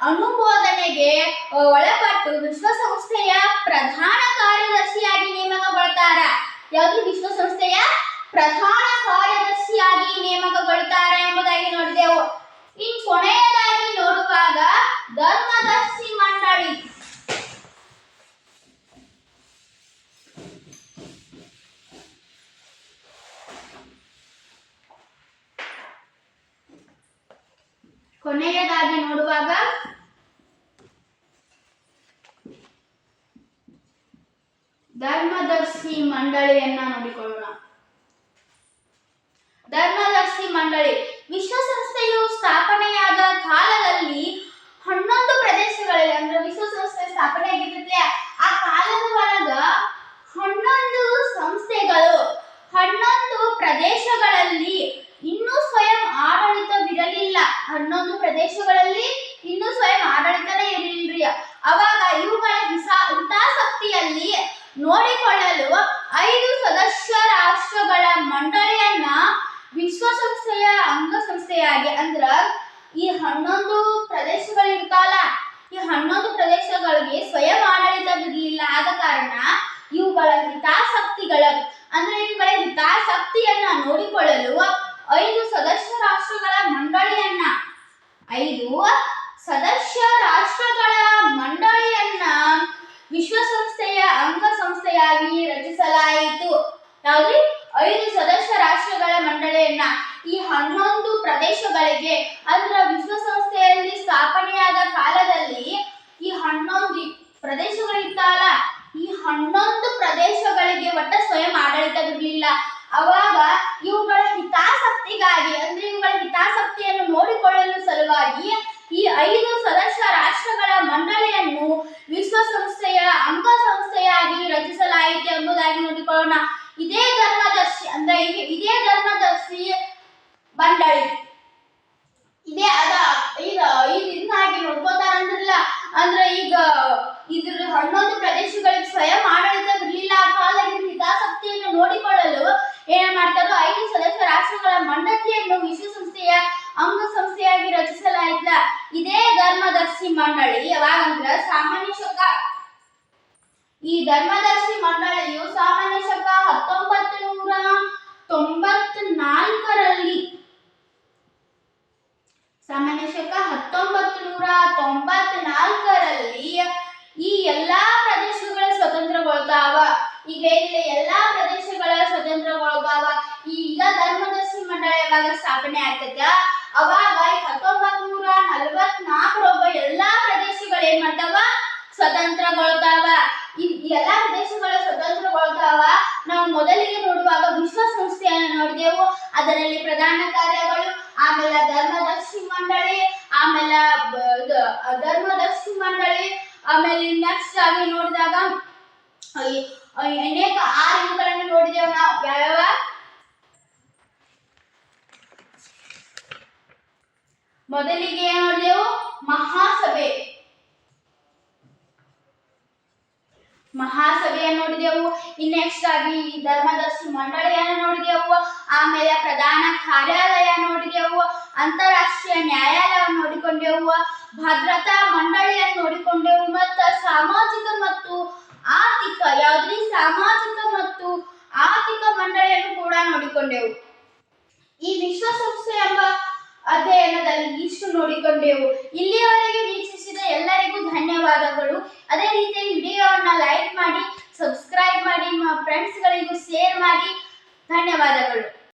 ಅನುಮೋದನೆಗೆ ಒಳಪಟ್ಟು ವಿಶ್ವಸಂಸ್ಥೆಯ ಪ್ರಧಾನ ಕಾರ್ಯದರ್ಶಿಯಾಗಿ ನೇಮಕಗೊಳ್ತಾರ. ಯಾವುದು ವಿಶ್ವಸಂಸ್ಥೆಯ ಪ್ರಧಾನ ಕಾರ್ಯದರ್ಶಿಯಾಗಿ ನೇಮಕಗೊಳ್ತಾರೆ ಎಂಬುದಾಗಿ ನೋಡಿದೆವು. ಇನ್ ಕೊನೆಯದಾಗಿ ನೋಡುವಾಗ ಧರ್ಮದರ್ಶಿ ಮಂಡಳಿ. ಕೊನೆಯದಾಗಿ ನೋಡುವಾಗ ಧರ್ಮದರ್ಶಿ ಮಂಡಳಿಯನ್ನ ನೋಡಿಕೊಳ್ಳೋಣ. ಧರ್ಮದರ್ಶಿ ಮಂಡಳಿ, ವಿಶ್ವಸಂಸ್ಥೆಯು ಸ್ಥಾಪನೆಯಾದ ಕಾಲದಲ್ಲಿ ಹನ್ನೊಂದು ಪ್ರದೇಶಗಳಲ್ಲಿ, ಅಂದ್ರೆ ವಿಶ್ವಸಂಸ್ಥೆ ಸ್ಥಾಪನೆ ಆಗಿರುತ್ತೆ ಆ ಕಾಲದ ಒಳಗ ಹನ್ನೊಂದು ಸಂಸ್ಥೆಗಳು, ಹನ್ನೊಂದು ಪ್ರದೇಶಗಳಲ್ಲಿ ಇನ್ನೂ ಸ್ವಯಂ ಆಡಳಿತವಿರಲಿಲ್ಲ. ಹನ್ನೊಂದು ಪ್ರದೇಶಗಳಲ್ಲಿ ಇನ್ನೂ ಸ್ವಯಂ ಆಡಳಿತನೇ ಇರಲಿಲ್ಲ ಅವಾಗ ಇವುಗಳ ಹಿತಾಸಕ್ತಿಯಲ್ಲಿ ನೋಡಿಕೊಳ್ಳಲು ಐದು ಸದಸ್ಯ ರಾಷ್ಟ್ರಗಳ ಮಂಡಳಿಯನ್ನ ವಿಶ್ವಸಂಸ್ಥೆಯ ಅಂಗಸಂಸ್ಥೆಯಾಗಿ ಅಂದ್ರ ಈ ಹನ್ನೊಂದು ಪ್ರದೇಶಗಳಿರ್ತಾವಲ್ಲ ಈ ಹನ್ನೊಂದು ಪ್ರದೇಶಗಳಿಗೆ ಸ್ವಯಂ ಆಡಳಿತ ಬಿಡಲಿಲ್ಲ ಆದ ಕಾರಣ ಇವುಗಳ ಹಿತಾಸಕ್ತಿಗಳ, ಅಂದ್ರೆ ಇವುಗಳ ಹಿತಾಸಕ್ತಿಯನ್ನ ನೋಡಿಕೊಳ್ಳಲು ಐದು ಸದಸ್ಯ ರಾಷ್ಟ್ರಗಳ ಮಂಡಳಿಯನ್ನ. ಐದು ಸದಸ್ಯ ರಾಷ್ಟ್ರಗಳ ಮಂಡಳಿಯನ್ನ ವಿಶ್ವಸಂಸ್ಥೆಯ ಅಂಗಸಂಸ್ಥೆಯಾಗಿ ರಚಿಸಲಾಯಿತು ಯಾವ್ದ್ರಿ ಐದು ಸದಸ್ಯ ರಾಷ್ಟ್ರಗಳ ಮಂಡಳಿಯನ್ನ ಈ ಹನ್ನೊಂದು ಪ್ರದೇಶಗಳಿಗೆ ಅಂದ್ರ ವಿಶ್ವಸಂಸ್ಥೆಯಲ್ಲಿ ಸ್ಥಾಪನೆಯಾದ ಕಾಲದಲ್ಲಿ ಈ ಹನ್ನೊಂದು ಪ್ರದೇಶಗಳಿರ್ತಾವಲ್ಲ ಈ ಹನ್ನೊಂದು ಪ್ರದೇಶಗಳಿಗೆ ಒಟ್ಟ ಸ್ವಯಂ ಆಡಳಿತ ಬಿಡಲಿಲ್ಲ ಅವಾಗ ಇವುಗಳ ಹಿತಾಸಕ್ತಿಗಾಗಿ ಅಂದ್ರೆ ಇವುಗಳ ಹಿತಾಸಕ್ತಿಯನ್ನು ನೋಡಿಕೊಳ್ಳಲು ಸಲುವಾಗಿ ಈ ಐದು ಸದಸ್ಯ ರಾಷ್ಟ್ರಗಳ ಮಂಡಳಿಯನ್ನು ವಿಶ್ವಸಂಸ್ಥೆಯ ಅಂಗಸಂಸ್ಥೆಯಾಗಿ ರಚಿಸಲಾಯಿತು ಎಂಬುದಾಗಿ ನೋಡಿಕೊಳ್ಳೋಣ ಇದೇ ಧರ್ಮದರ್ಶಿ ಅಂದ್ರೆ ಈ- ಇದೇ ಧರ್ಮದರ್ಶಿ ಮಂಡಳಿ ಇದೇ ಅದ ಈಗ ಈಗ ಇದನ್ನಾಗಿ ನೋಡ್ಕೋತಾರ ಅಂದ್ರಲ್ಲ ಅಂದ್ರೆ ಈಗ ಇದ್ರ ಹನ್ನೊಂದು ಪ್ರದೇಶಗಳಿಗೆ ಸ್ವಯಂ ಆಡಳಿತ ಬಿಡಲಿಲ್ಲ ಆ ಕಾಲದಲ್ಲಿ ಹಿತಾಸಕ್ತಿಯನ್ನು ನೋಡಿಕೊಳ್ಳಲು ಏನ್ ಮಾಡ್ತಾರೋ ಐದು ಸದಸ್ಯ ರಾಷ್ಟ್ರಗಳ ಮಂಡಳಿಯನ್ನು ವಿಶ್ವಸಂಸ್ಥೆಯ ಅಂಗಸಂಸ್ಥೆಯಾಗಿ ರಚಿಸಲಾಯಿತ. ಇದೇ ಧರ್ಮದರ್ಶಿ ಮಂಡಳಿ. ಯಾವಾಗಂದ್ರ ಸಾಮಾನ್ಯ ಶಕ. ಈ ಧರ್ಮದರ್ಶಿ ಮಂಡಳಿಯು ಸಾಮಾನ್ಯ ಶಕ ಹತ್ತೊಂಬತ್ತು ನೂರ ತೊಂಬತ್ನಾಲ್ಕರಲ್ಲಿ. ಸಾಮಾನ್ಯ ಶಕ ಹತ್ತೊಂಬತ್ತು ನೂರ ತೊಂಬತ್ನಾಲ್ಕರಲ್ಲಿ ಈ ಎಲ್ಲಾ ಪ್ರದೇಶಗಳ ಸ್ವತಂತ್ರಗೊಳ್ತಾವ. ಈಗ ಇಲ್ಲಿ ಎಲ್ಲಾ ಪ್ರದೇಶಗಳ ಈ ಈಗ ಧರ್ಮದರ್ಶಿ ಮಂಡಳಿ ಯಾವಾಗ ಸ್ಥಾಪನೆ ಆಗ್ತದ ಅವಾಗ ಹತ್ತೊಂಬತ್ ನೂರ ನಲವತ್ನಾಲ್ಕರೊಬ್ಬ ಎಲ್ಲಾ ಪ್ರದೇಶಗಳು ಏನ್ ಮಾಡ್ತಾವ? ಈ ಎಲ್ಲಾ ಪ್ರದೇಶಗಳ ಸ್ವತಂತ್ರಗೊಳ್ತಾವ. ನಾವು ಮೊದಲಿಗೆ ನೋಡುವಾಗ ವಿಶ್ವಸಂಸ್ಥೆಯನ್ನು ನೋಡಿದೆವು. ಅದರಲ್ಲಿ ಪ್ರಧಾನ ಕಾರ್ಯಗಳು, ಆಮೇಲೆ ಧರ್ಮದರ್ಶಿ ಮಂಡಳಿ, ಆಮೇಲೆ ಧರ್ಮದರ್ಶಿ ಮಂಡಳಿ, ಆಮೇಲೆ ನೆಕ್ಸ್ಟ್ ಆಗಿ ನೋಡಿದಾಗ ಅನೇಕ ಆರು ಇವುಗಳನ್ನು ನೋಡಿದೆವು ನಾವು. ಯಾವ್ಯಾವ? ಮೊದಲಿಗೆ ನೋಡಿದೆವು? ಮಹಾಸಭೆ. ಮಹಾಸಭೆಯನ್ನು ನೋಡಿದೆವು. ಇನ್ ನೆಕ್ಸ್ಟ್ ಆಗಿ ಧರ್ಮದರ್ಶಿ ಮಂಡಳಿಯನ್ನು ನೋಡಿದೆವು. ಆಮೇಲೆ ಪ್ರಧಾನ ಕಾರ್ಯಾಲಯ ನೋಡಿದೆವು. ಅಂತಾರಾಷ್ಟ್ರೀಯ ನ್ಯಾಯಾಲಯವನ್ನು ನೋಡಿಕೊಂಡೆವು. ಭದ್ರತಾ ಮಂಡಳಿಯನ್ನು ನೋಡಿಕೊಂಡೆವು. ಮತ್ತು ಸಾಮಾಜಿಕ ಮತ್ತು ಆರ್ಥಿಕ, ಯಾವುದೇ ಸಾಮಾಜಿಕ ಮತ್ತು ಆರ್ಥಿಕ ಮಂಡಳಿಯನ್ನು ಕೂಡ ನೋಡಿಕೊಂಡೆವು. ಈ ವಿಶ್ವಸಂಸ್ಥೆ ಎಂಬ ಅಧ್ಯಯನದಲ್ಲಿ ಇಷ್ಟು ನೋಡಿಕೊಂಡೆವು. ಇಲ್ಲಿಯವರೆಗೆ ವೀಕ್ಷಿಸಿದ ಎಲ್ಲರಿಗೂ ಧನ್ಯವಾದಗಳು. ಅದೇ ರೀತಿ ವಿಡಿಯೋವನ್ನು ಲೈಕ್ ಮಾಡಿ, ಸಬ್ಸ್ಕ್ರೈಬ್ ಮಾಡಿ ನಿಮ್ಮ ಫ್ರೆಂಡ್ಸ್ಗಳಿಗೂ ಶೇರ್ ಮಾಡಿ. ಧನ್ಯವಾದಗಳು.